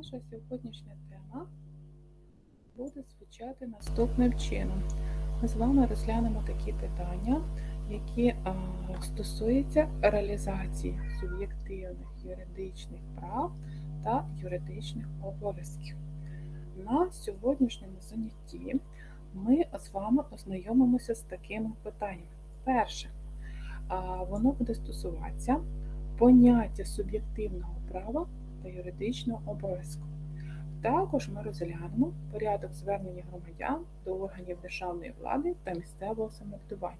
Наша сьогоднішня тема буде звучати наступним чином. Ми з вами розглянемо такі питання, які стосуються реалізації суб'єктивних юридичних прав та юридичних обов'язків. На сьогоднішньому занятті ми з вами ознайомимося з такими питаннями. Перше, воно буде стосуватися поняття суб'єктивного права та юридичного обов'язку. Також ми розглянемо порядок звернення громадян до органів державної влади та місцевого самоврядування.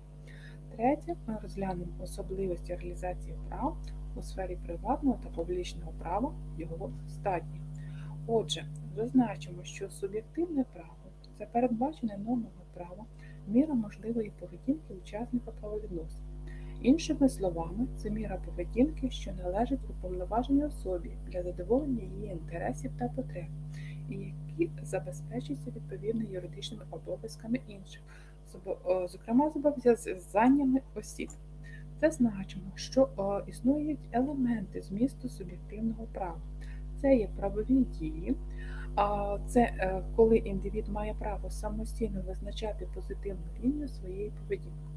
Третє, ми розглянемо особливості реалізації прав у сфері приватного та публічного права його стадії. Отже, зазначимо, що суб'єктивне право це передбачене нормами права, міра можливої поведінки учасника правовідносин. Іншими словами, це міра поведінки, що належить уповноваженій особі для задоволення її інтересів та потреб, і які забезпечуються відповідно юридичними обов'язками інших, зокрема зобов'язаннями осіб. Це значимо, що існують елементи змісту суб'єктивного права. Це є правові дії, це е, коли індивід має право самостійно визначати позитивну лінію своєї поведінки.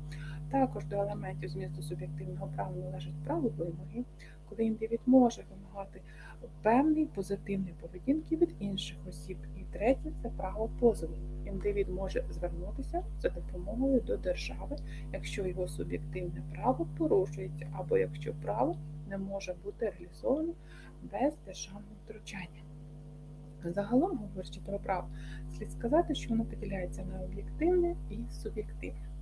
Також до елементів змісту суб'єктивного права належить право вимоги, коли індивід може вимагати певної позитивної поведінки від інших осіб. І третє це право позову. Індивід може звернутися за допомогою до держави, якщо його суб'єктивне право порушується, або якщо право не може бути реалізовано без державного втручання. Загалом, говорячи про право, слід сказати, що воно поділяється на об'єктивне і суб'єктивне.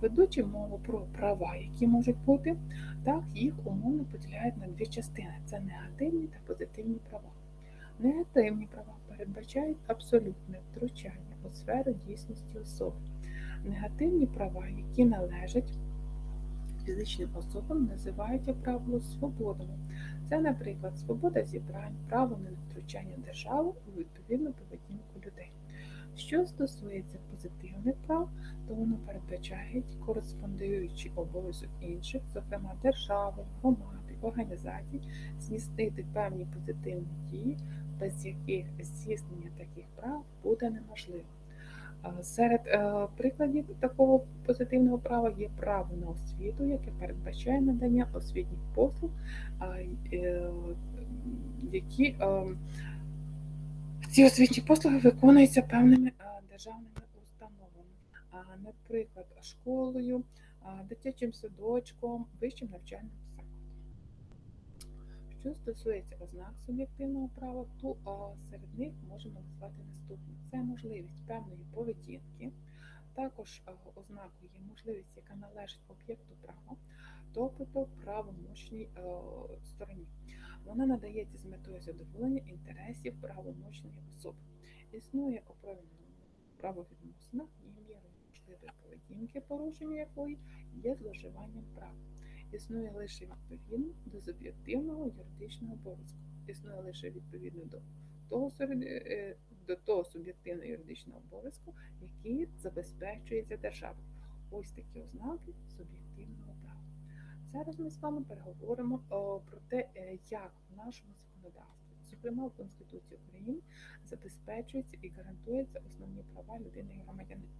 Ведучи мову про права, які можуть бути, так їх умовно поділяють на дві частини: це негативні та позитивні права. Негативні права передбачають абсолютне втручання у сферу дійсності особи. Негативні права, які належать фізичним особам, називають як правило свободами. Це, наприклад, свобода зібрань, право на втручання держави у відповідну поведінку людей. Що стосується позитивних прав, то воно передбачає кореспондуючий обов'язок інших, зокрема держави, громади, організацій, здійснити певні позитивні дії, без яких здійснення таких прав буде неможливо. Серед е, прикладів такого позитивного права є право на освіту, яке передбачає надання освітніх послуг, е, які е, ці освітні послуги виконуються певними е, державними установами, наприклад, школою, дитячим садочком, вищим навчальним закладом. Що стосується ознак суб'єктивного права, то серед них можемо назвати наступне: це можливість певної поведінки. Також ознакою є можливість, яка належить об'єкту права, тобто правомочній е, стороні. Вона надається з метою задоволення інтересів правомочної особи. Існує у правовідносинах і мірою можливої поведінки, порушення якої є зловживанням права. Існує лише відповідно до суб'єктивного юридичного обов'язку. Існує лише відповідно до того, е, до того суб'єктивного юридичного обов'язку, який забезпечується державою. Ось такі ознаки суб'єктивного. Зараз ми з вами переговоримо про те, е, як в нашому законодавстві, зокрема в Конституції України, забезпечуються і гарантуються основні права людини і громадянина.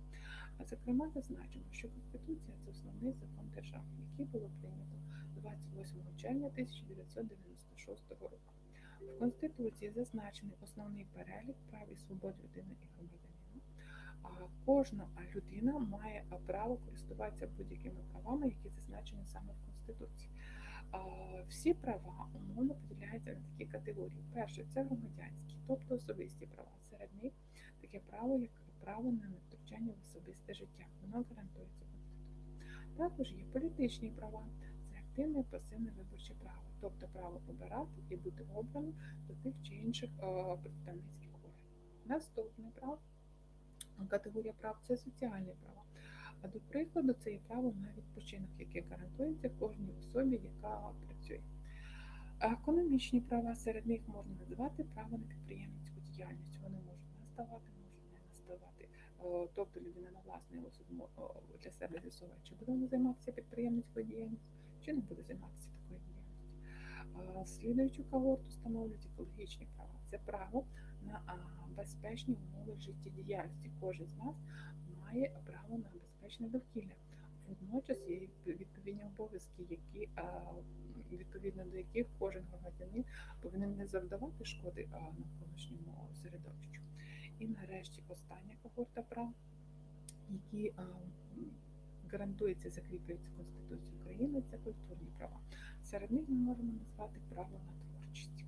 А зокрема, зазначимо, що Конституція це основний закон держави, який було прийнято 28 червня 1996 року. В Конституції зазначений основний перелік прав і свобод людини і громадянина. А кожна людина має право користуватися будь-якими правами, які зазначені саме в Конституції. А, Всі права умовно поділяються на такі категорії. Перше це громадянські, тобто особисті права. Серед них таке право, як право на невтручання в особисте життя. Воно гарантується Конституцією. Також є політичні права, це активне і пасивне виборче право, тобто право обирати і бути обраним до тих чи інших е, представницьких органів. Наступне право категорія прав це соціальні права. А до прикладу, це є право на відпочинок, яке гарантується кожній особі, яка працює. Економічні права серед них можна називати право на підприємницьку діяльність. Вони можуть наставати, можуть не наставати. Тобто людина на власний розсуд мо- о, для себе з'ясовує, чи буде вона займатися підприємницькою діяльністю, чи не буде займатися такою діяльністю. Слідуючу когорту становлять екологічні права. це право на безпечні умови життєдіяльності. Кожен з нас має право на безпечне довкілля. Водночас є відповідні обов'язки, які відповідно до яких кожен громадянин повинен не завдавати шкоди навколишньому середовищу. І нарешті остання когорта прав, які гарантується, закріплюється Конституцією України, це культурні права. Серед них ми можемо назвати право на творчість.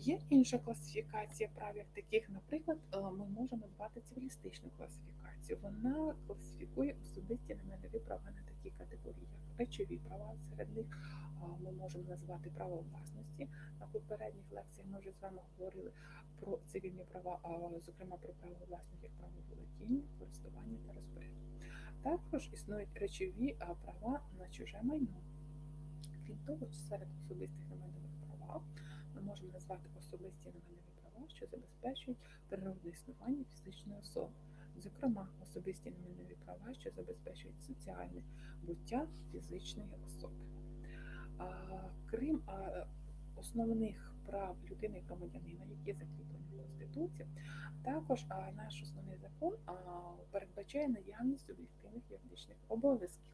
Є інша класифікація прав, як таких, наприклад, е, ми можемо назвати цивілістичну класифікацію. Вона класифікує особисті немайнові права на такі категорії, як речові права. Серед них ми можемо назвати право власності. На попередніх лекціях ми вже з вами говорили про цивільні права, зокрема про право власності, як право володіння, користування та розпорядження. Також існують речові права на чуже майно. Крім того, серед особистих немайнових прав можемо назвати особисті немайнові права, що забезпечують природне існування фізичної особи. Зокрема, особисті немайнові права, що забезпечують соціальне буття фізичної особи. А, Крім а, основних прав людини громадянина, які закріплені в Конституції, також а, наш основний закон а, передбачає наявність суб'єктивних юридичних обов'язків.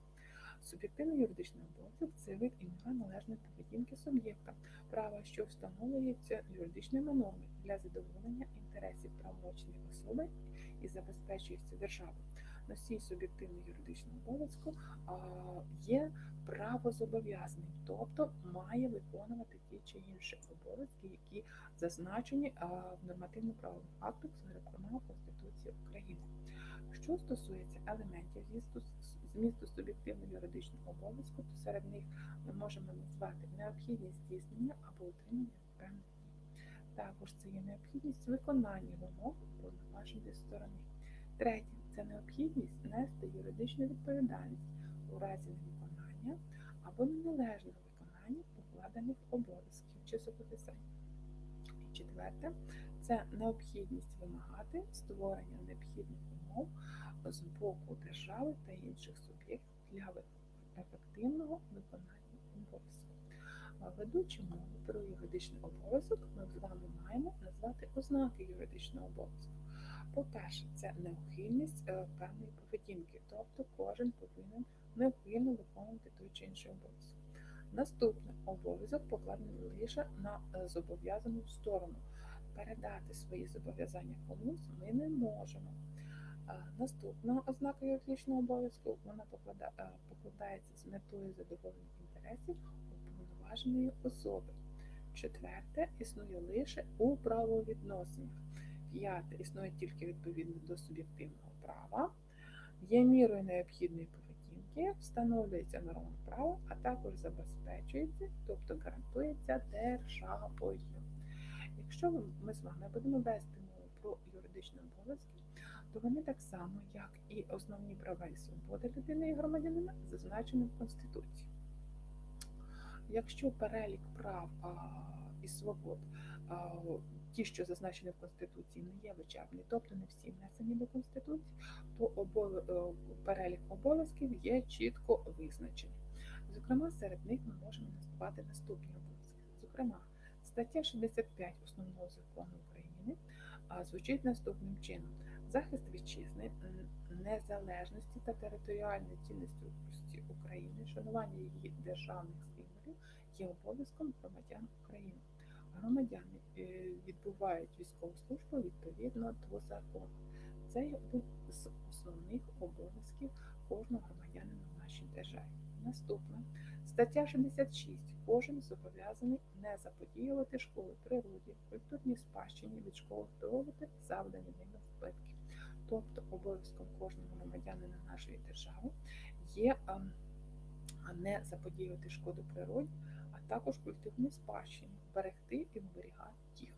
Суб'єктивний юридичний обов'язок це вид і міра належної поведінки суб'єкта, права, що встановлюється юридичними нормами для задоволення інтересів правомочної особи і забезпечується державою. Носій суб'єктивного юридичного обов'язку є правозобов'язаним, тобто має виконувати ті чи інші обов'язки, які зазначені в нормативно-правових актах, зокрема Конституції України. Що стосується елементів змісту, змісту суб'єктивного юридичного обов'язку, то серед них ми можемо назвати необхідність здійснення або утримання певних. Також це є необхідність виконання вимог уповноваженої сторони. Третє це необхідність нести юридичну відповідальність у разі невиконання або неналежного виконання покладених обов'язків чи зобов'язань. І четверте це необхідність вимагати створення необхідних умов з боку держави та інших суб'єктів для ефективного виконання обов'язку. Ведучи мову про юридичний обов'язок, ми з вами маємо назвати ознаки юридичного обов'язку. По-перше, це неухильність певної поведінки, тобто кожен повинен неухильно виконувати той чи інший обов'язок. Наступне обов'язок покладений лише на зобов'язану сторону. Передати свої зобов'язання комусь ми не можемо. Наступна ознака юридичного обов'язку вона покладається з метою задоволення інтересів уповноваженої особи. Четверте існує лише у правовідносинах. П'яте існує тільки відповідно до суб'єктивного права, є мірою необхідної поведінки, встановлюється нормами права, а також забезпечується, тобто гарантується державою. Якщо ми з вами будемо вести мову про юридичні обов'язки, то вони так само, як і основні права і свободи людини і громадянина, зазначені в Конституції. Якщо перелік прав і свобод, ті, що зазначені в Конституції, не є вичерпні, тобто не всі внесені до Конституції, то перелік обов'язків є чітко визначені. Зокрема, серед них ми можемо назвати наступні обов'язки. Зокрема, Стаття 65 Основного закону України звучить наступним чином: захист вітчизни, незалежності та територіальної цілісності України, шанування її державних символів є обов'язком громадян України. Громадяни відбувають військову службу відповідно до закону. Це є один з основних обов'язків кожного громадянина в нашій державі. Наступна стаття 66. Кожен зобов'язаний не заподіювати школи природі, культурній спадщині, відшкодовувати завдані ними збитки. Тобто обов'язком кожного громадянина нашої держави є не заподіювати шкоду природі, а також культурній спадщині, берегти і оберігати їх.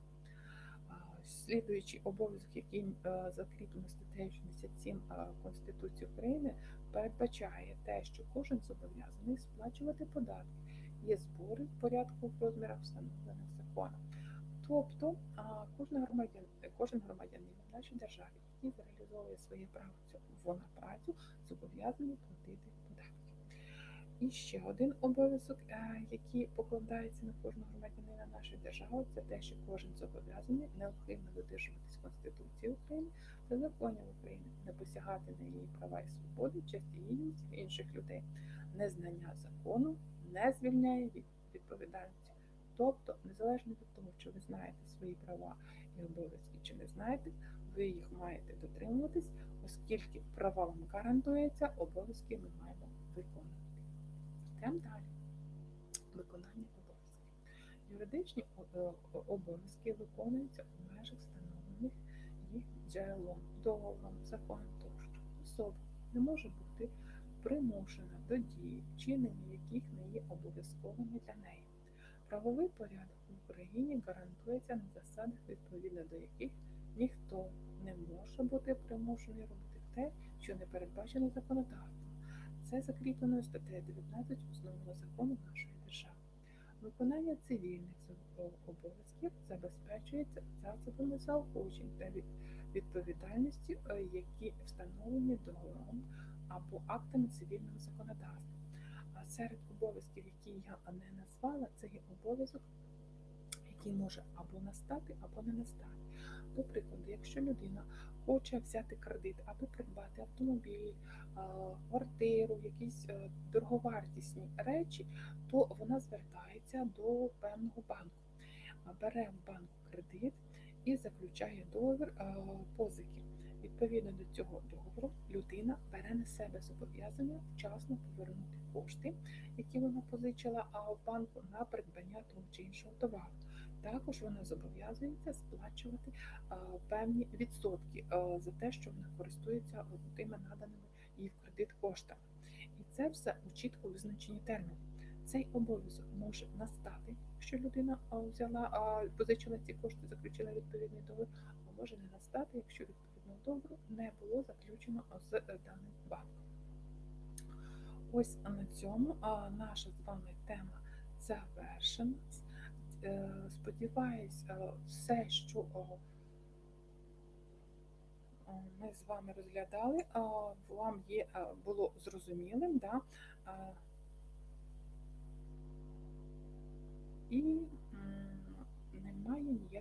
Слідуючий обов'язок, який закріплений статтею 67 Конституції України, передбачає те, що кожен зобов'язаний сплачувати податки, є збори в порядку в розмірах, встановлених законом. Тобто кожен громадян, кожен громадянин в нашій державі, який реалізовує своє право на працю, зобов'язаний платити. І ще один обов'язок, е, який покладається на кожного громадянина нашої держави, це те, що кожен зобов'язаний необхідно додержуватись Конституції України та законів України, не посягати на її права і свободи, честь і гідність інших людей. Незнання закону не звільняє від відповідальності. Тобто, незалежно від того, чи ви знаєте свої права і обов'язки, чи не знаєте, ви їх маєте дотримуватись, оскільки права вам гарантується, обов'язки ми маємо виконувати. Йдемо далі. Виконання обов'язків. Юридичні е, обов'язки виконуються у межах встановлених їх джерелом, договором, законом тощо. Особа не може бути примушена до дії, вчинення яких не є обов'язковими для неї. Правовий порядок в Україні гарантується на засадах, відповідно до яких ніхто не може бути примушений робити те, що не передбачено законодавством. Це закріплено статтею 19 основного закону нашої держави. Виконання цивільних обов'язків забезпечується засобами заохочень та відповідальності, е, які встановлені договором або актами цивільного законодавства. А серед обов'язків, які я не назвала, це є обов'язок, який може або настати, або не настати. До прикладу, якщо людина хоче взяти кредит, аби придбати автомобіль, квартиру, якісь е, дороговартісні речі, то вона звертається до певного банку, бере в банку кредит і заключає договір позики. Відповідно до цього договору, людина бере на себе зобов'язання вчасно повернути кошти, які вона позичила а в банку на придбання того чи іншого товару. Також вона зобов'язується сплачувати певні відсотки за те, що вона користується тими наданими їй в кредит коштами. І це все у чітко визначені терміни. Цей обов'язок може настати, якщо людина взяла, позичила ці кошти, заключила відповідний договір, а може не настати, якщо відповідного договору не було заключено з е, даним банком. Ось на цьому наша з вами тема завершена. Е, Сподіваюсь, е, все, що ми з вами розглядали, вам є, було зрозумілим. Да? І немає ніяких.